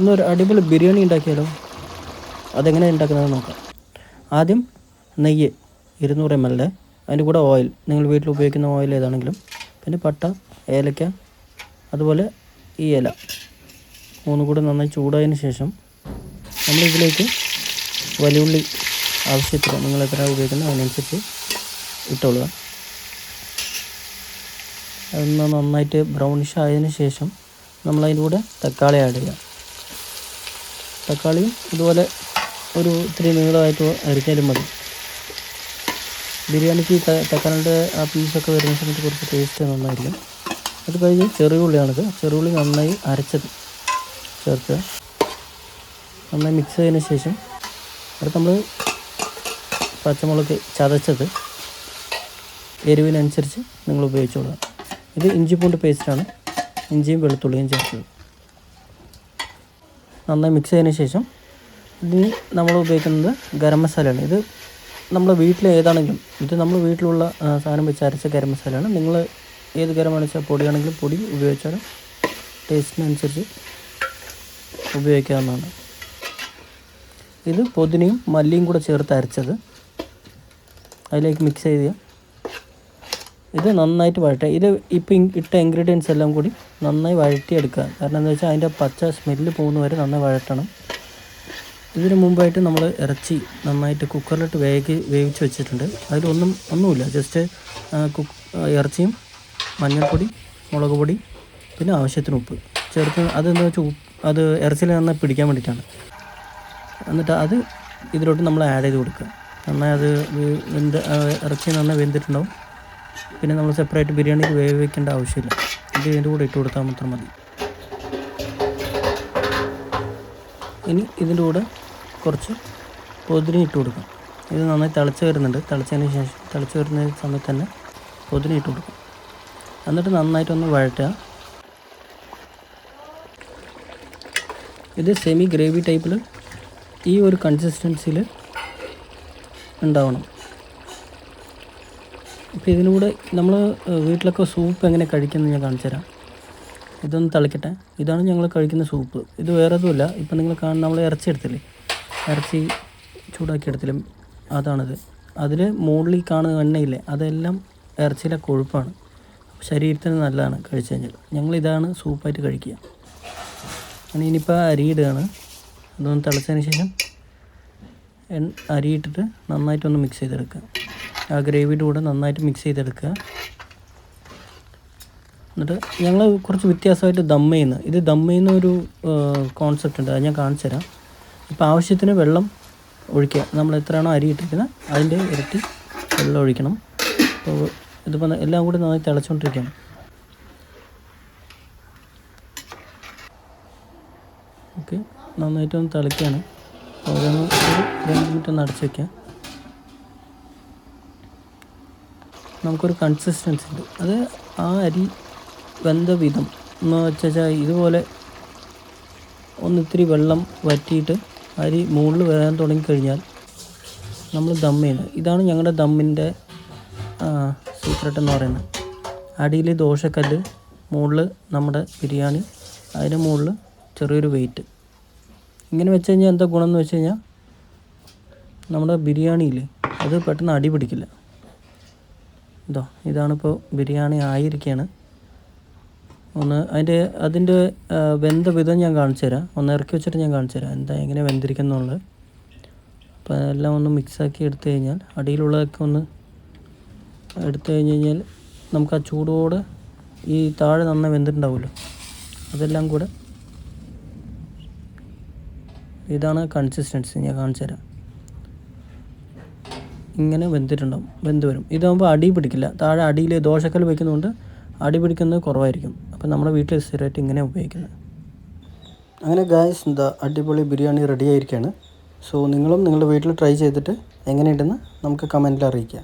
ഇന്നൊരു അടിപൊളി ബിരിയാണി ഉണ്ടാക്കിയാലോ? അതെങ്ങനെ ഉണ്ടാക്കുന്നത് നോക്കാം. ആദ്യം നെയ്യ് ഇരുന്നൂറ് എം എല്ലിന്റെ അതിന്റെ കൂടെ ഓയിൽ നിങ്ങൾ വീട്ടിൽ ഉപയോഗിക്കുന്ന ഓയിൽ ഏതാണെങ്കിലും പിന്നെ പട്ട ഏലക്ക അതുപോലെ ഈ ഇല മൂന്നും കൂടെ നന്നായി ചൂടായതിന് ശേഷം നമ്മൾ ഇതിലേക്ക് വലിയുള്ളി ആവശ്യത്തിന് നിങ്ങൾ എത്ര ഉപയോഗിക്കുന്നത് അതിനനുസരിച്ച് ഇട്ടോളുക. അതൊന്ന് നന്നായിട്ട് ബ്രൗണിഷ് ആയതിന് ശേഷം നമ്മൾ അതിന്റെ കൂടെ തക്കാളി ആഡ് ചെയ്യുക. തക്കാളിയും ഇതുപോലെ ഒരു ഇത്തിരി നീളമായിട്ട് അരിഞ്ഞാലും മതി. ബിരിയാണിക്ക് തക്കാളിയുടെ ആ പീസൊക്കെ വരുന്ന സമയത്ത് കുറച്ച് ടേസ്റ്റ് നന്നായിരിക്കും. അത് കഴിഞ്ഞ് ചെറിയുള്ളിയാണിത് ചെറിയുള്ളി നന്നായി അരച്ചത്. ചേർക്കുക. നന്നായി മിക്സ് ചെയ്തതിന് ശേഷം അടുത്ത് നമ്മൾ പച്ചമുളക് ചതച്ചത് എരിവിനനുസരിച്ച് നിങ്ങൾ ഉപയോഗിച്ചോളുക. ഇത് ഇഞ്ചി പൂണ്ട് പേസ്റ്റാണ് ഇഞ്ചിയും വെളുത്തുള്ളിയും ചേർത്തത് നന്നായി മിക്സ് ചെയ്തതിന് ശേഷം ഇതിന് നമ്മൾ ഉപയോഗിക്കുന്നത് ഗരം മസാലയാണ്. ഇത് നമ്മൾ വീട്ടിൽ ഏതാണെങ്കിലും ഇത് നമ്മൾ വീട്ടിലുള്ള സാധനം വെച്ച് അരച്ച ഗരം മസാലയാണ്. നിങ്ങൾ ഏത് ഗരം അരച്ച പൊടിയാണെങ്കിലും പൊടി ഉപയോഗിച്ചാലും ടേസ്റ്റിനനുസരിച്ച് ഉപയോഗിക്കാവുന്നതാണ്. ഇത് പൊതിനയും മല്ലിയും കൂടെ ചേർത്ത് അരച്ചത്. അതിലേക്ക് മിക്സ് ചെയ്യുക ഇത് നന്നായിട്ട് വഴറ്റുക ഇത് ഇപ്പം ഇട്ട ഇൻഗ്രീഡിയൻസ് എല്ലാം കൂടി നന്നായി വഴറ്റിയെടുക്കുക. കാരണം എന്താ വെച്ചാൽ അതിന്റെ പച്ച സ്മെല്ല് പോകുന്നവരെ നന്നായി വഴറ്റണം ഇതിന് മുമ്പായിട്ട് നമ്മൾ ഇറച്ചി നന്നായിട്ട് കുക്കറിലിട്ട് വേഗി വേവിച്ച് വെച്ചിട്ടുണ്ട്. അതിലൊന്നും ഒന്നുമില്ല. ജസ്റ്റ് കുക്ക് ഇറച്ചിയും മഞ്ഞൾപ്പൊടി മുളക് പൊടി പിന്നെ ആവശ്യത്തിന് ഉപ്പ്. ചേർത്ത് അതെന്താ വെച്ചാൽ അത് ഇറച്ചിയിൽ നന്നായി പിടിക്കാൻ വേണ്ടിയിട്ടാണ്. എന്നിട്ട് അത് ഇതിലോട്ട് നമ്മൾ ആഡ് ചെയ്ത് കൊടുക്കുക. നന്നായി അത് വെന്ത് ഇറച്ചി നന്നായി വെന്തിട്ടുണ്ടാവും. പിന്നെ നമ്മൾ സെപ്പറേറ്റ് ബിരിയാണിക്ക് വേവിക്കേണ്ട ആവശ്യമില്ല. ഇത് ഇതിന്റെ കൂടെ ഇട്ട് കൊടുത്താൽ മാത്രം മതി. ഇനി ഇതിന്റെ കൂടെ കുറച്ച് പൊതിരി ഇട്ട് കൊടുക്കാം. ഇത് നന്നായി തിളച്ച് വരുന്നുണ്ട്. തിളച്ചതിന് ശേഷം തിളച്ച് വരുന്ന സമയത്ത് തന്നെ പൊതിരി ഇട്ട് കൊടുക്കാം. എന്നിട്ട് നന്നായിട്ടൊന്ന് വഴറ്റുക. ഇത് സെമി ഗ്രേവി ടൈപ്പിൽ ഈ ഒരു കൺസിസ്റ്റൻസിയിൽ ഉണ്ടാവണം. ഇപ്പോൾ ഇതിലൂടെ നമ്മൾ വീട്ടിലൊക്കെ സൂപ്പ് എങ്ങനെ കഴിക്കുന്നത് ഞാൻ കാണിച്ചു തരാം ഇതൊന്ന് തിളക്കട്ടെ. ഇതാണ് ഞങ്ങൾ കഴിക്കുന്ന സൂപ്പ്. ഇത് വേറെ ഒന്നുമില്ല ഇപ്പം നിങ്ങൾ കാണുന്ന നമ്മൾ ഇറച്ചി എടുത്തില്ലേ? ഇറച്ചി ചൂടാക്കി എടുത്തില്ലേ? അതാണിത്. അതിൽ മുകളിൽ കാണുന്ന എണ്ണയില്ലേ? അതെല്ലാം ഇറച്ചിയിലെ കൊഴുപ്പാണ്. ശരീരത്തിന് നല്ലതാണ് കഴിച്ചു കഴിഞ്ഞാൽ ഞങ്ങൾ ഇതാണ് സൂപ്പായിട്ട് കഴിക്കുക. ഇനിയിപ്പോൾ അരിയിടുകയാണ് അതൊന്ന് തിളച്ചതിന് ശേഷം അരിയിട്ടിട്ട് നന്നായിട്ടൊന്ന് മിക്സ് ചെയ്തെടുക്കുക. ആ ഗ്രേവിയുടെ കൂടെ നന്നായിട്ട് മിക്സ് ചെയ്തെടുക്കുക. എന്നിട്ട് ഞങ്ങൾ കുറച്ച് വ്യത്യാസമായിട്ട് ദം ചെയ്യുന്ന. ഇത് ദം ചെയ്യുന്ന ഒരു കോൺസെപ്റ്റ് ഉണ്ട്. അത് ഞാൻ കാണിച്ചു തരാം. ഇപ്പോൾ ആവശ്യത്തിന് വെള്ളം ഒഴിക്കുക. നമ്മൾ എത്രയാണോ അരി ഇട്ടിരിക്കുന്നത് അതിന്റെ ഇരട്ടി വെള്ളം ഒഴിക്കണം. അപ്പോൾ ഇതിപ്പോൾ എല്ലാം കൂടി നന്നായി തിളച്ചുകൊണ്ടിരിക്കുകയാണ്. ഓക്കെ. നന്നായിട്ടൊന്ന് തിളയ്ക്കുകയാണ്. ഒരു രണ്ട് മിനിറ്റ് ഒന്ന് അടച്ച് വയ്ക്കാം നമുക്കൊരു കൺസിസ്റ്റൻസി ഉണ്ട്. അത് ആ അരി വെന്ത വിധം എന്ന് വെച്ചാൽ ഇതുപോലെ ഒന്ന് ഇത്തിരി വെള്ളം വറ്റിയിട്ട് അരി മുകളിൽ വരാൻ തുടങ്ങിക്കഴിഞ്ഞാൽ നമ്മൾ ദം ചെയ്യുന്നത്. ഇതാണ് ഞങ്ങളുടെ ദമ്മിന്റെ സീക്രട്ട് എന്ന് പറയുന്നത്. അടിയിൽ ദോശക്കല്ല് മുകളിൽ നമ്മുടെ ബിരിയാണി അതിന് മുകളിൽ ചെറിയൊരു വെയിറ്റ് ഇങ്ങനെ വെച്ച് കഴിഞ്ഞാൽ എന്താ ഗുണം എന്ന് വെച്ച് കഴിഞ്ഞാൽ നമ്മുടെ ബിരിയാണിയില്ലേ അത് പെട്ടെന്ന് അടി പിടിക്കില്ല. ഇതോ ഇതാണിപ്പോൾ ബിരിയാണി ആയിരിക്കുകയാണ് ഒന്ന് അതിന്റെ അതിന്റെ വെന്ത വിധം ഞാൻ കാണിച്ചു തരാം. ഒന്ന് ഇറക്കി വെച്ചിട്ട് ഞാൻ കാണിച്ചു തരാം. എന്താ എങ്ങനെ വെന്തിരിക്കുന്നുള്ളത് അപ്പോൾ അതെല്ലാം ഒന്ന് മിക്സാക്കി എടുത്തു കഴിഞ്ഞാൽ അടിയിലുള്ളതൊക്കെ ഒന്ന് എടുത്തു കഴിഞ്ഞ് കഴിഞ്ഞാൽ നമുക്ക് ആ ചൂടോടെ ഈ താഴെ നന്നായി വെന്തിട്ടുണ്ടാവുമല്ലോ. അതെല്ലാം കൂടെ ഇതാണ് കൺസിസ്റ്റൻസി ഞാൻ കാണിച്ചു തരാം. ഇങ്ങനെ വെന്തിട്ടുണ്ടാവും വെന്ത് വരും. ഇതാകുമ്പോൾ അടി പിടിക്കില്ല. താഴെ അടിയിൽ ദോശക്കൽ വയ്ക്കുന്നതുകൊണ്ട് അടി പിടിക്കുന്നത് കുറവായിരിക്കും. അപ്പോൾ നമ്മുടെ വീട്ടിൽ സ്ഥിരമായിട്ട് ഇങ്ങനെ ഉപയോഗിക്കുന്നത്. അങ്ങനെ ഗായസ് എന്താ അടിപൊളി ബിരിയാണി റെഡി ആയിരിക്കുകയാണ് സോ നിങ്ങളും നിങ്ങളുടെ വീട്ടിൽ ട്രൈ ചെയ്തിട്ട് എങ്ങനെയുണ്ടെന്ന് നമുക്ക് കമന്റിൽ അറിയിക്കുക